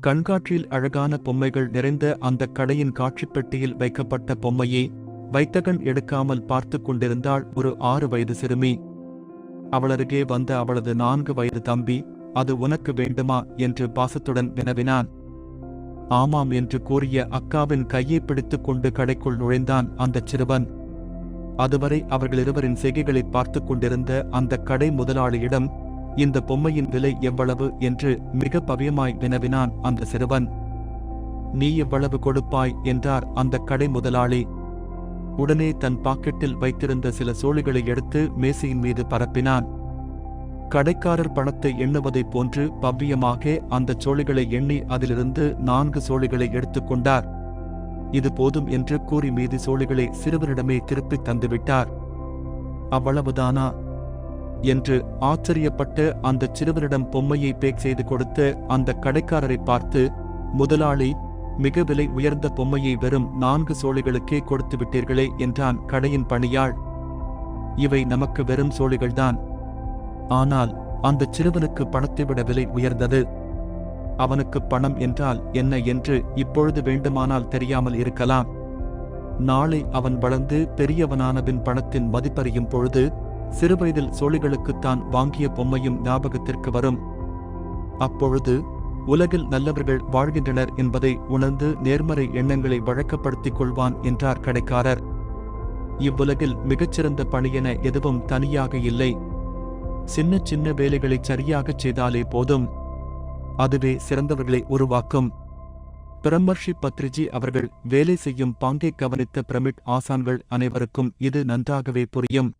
கண்காட்சியில் அழகான பொம்மைகள் நிறைந்த அந்த கடையின் காட்சிப்பெட்டியில் வைக்கப்பட்ட பொம்மையை வைத்தகன் எடுக்காமல் பார்த்து கொண்டிருந்தாள் ஒரு ஆறு வயது சிறுமி. அவளருகே வந்த அவளது நான்கு வயது தம்பி அது உனக்கு வேண்டுமா? என்று பாசத்துடன் வினவினான். ஆமாம் என்று கூறிய அக்காவின் கையை பிடித்துக் கொண்டு கடைக்குள் நுழைந்தான் அந்தச் சிறுவன். அதுவரை அவர்கள் இருவரின் செய்கைகளை பார்த்துக் கொண்டிருந்த அந்த கடை முதலாளியிடம் இந்த பொம்மையின் விலை எவ்வளவு என்று மிக பவியமாய் வினவினான் அந்த சிறுவன். நீ எவ்வளவு கொடுப்பாய் என்றார் அந்த கடை முதலாளி. உடனே தன் பாக்கெட்டில் வைத்திருந்த சில சோழிகளை எடுத்து மேசையின் மீது பரப்பினான். கடைக்காரர் பணத்தை எண்ணுவதைப் போன்று பவ்யமாக அந்தச் சோழிகளை எண்ணி அதிலிருந்து நான்கு சோழிகளை எடுத்துக்கொண்டார் இது போதும் என்று கூறி மீது சோழிகளை சிறுவரிடமே திருப்பித் தந்துவிட்டார். அவ்வளவுதானா? என்று ஆச்சரியப்பட்டு அந்தச் சிறுவனிடம் பொம்மையை பேக் செய்து கொடுத்து அந்த கடைக்காரரை பார்த்து முதலாளி மிக விலை உயர்ந்த பொம்மையை வெறும் நான்கு சோழிகளுக்கே கொடுத்து விட்டீர்களே என்றான் கடையின் பணியாள். இவை நமக்கு வெறும் சோழிகள்தான். ஆனால் அந்தச் சிறுவனுக்கு பணத்தை விட விலை உயர்ந்தது. அவனுக்கு பணம் என்றால் என்ன என்று இப்பொழுது வேண்டுமானால் தெரியாமல் இருக்கலாம். நாளை அவன் வளர்ந்து பெரியவனானபின் பணத்தின் மதிப்பறியும் பொழுது சிறுவயதில் சோழிகளுக்குத்தான் வாங்கிய பொம்மையும் ஞாபகத்திற்கு வரும். அப்பொழுது உலகில் நல்லவர்கள் வாழ்கின்றனர் என்பதை உணர்ந்து நேர்மறை எண்ணங்களை வழக்கப்படுத்திக் கொள்வான் என்றார் கடைக்காரர். இவ்வுலகில் மிகச்சிறந்த பணியென எதுவும் தனியாக இல்லை. சின்ன சின்ன வேலைகளை சரியாகச் செய்தாலே போதும். அதுவே சிறந்தவர்களை உருவாக்கும். பிரம்மர்ஷி பத்ரிஜி அவர்கள் வேலை செய்யும் பாங்கை கவனித்த பிரமிட் ஆசான்கள் அனைவருக்கும் இது நன்றாகவே புரியும்.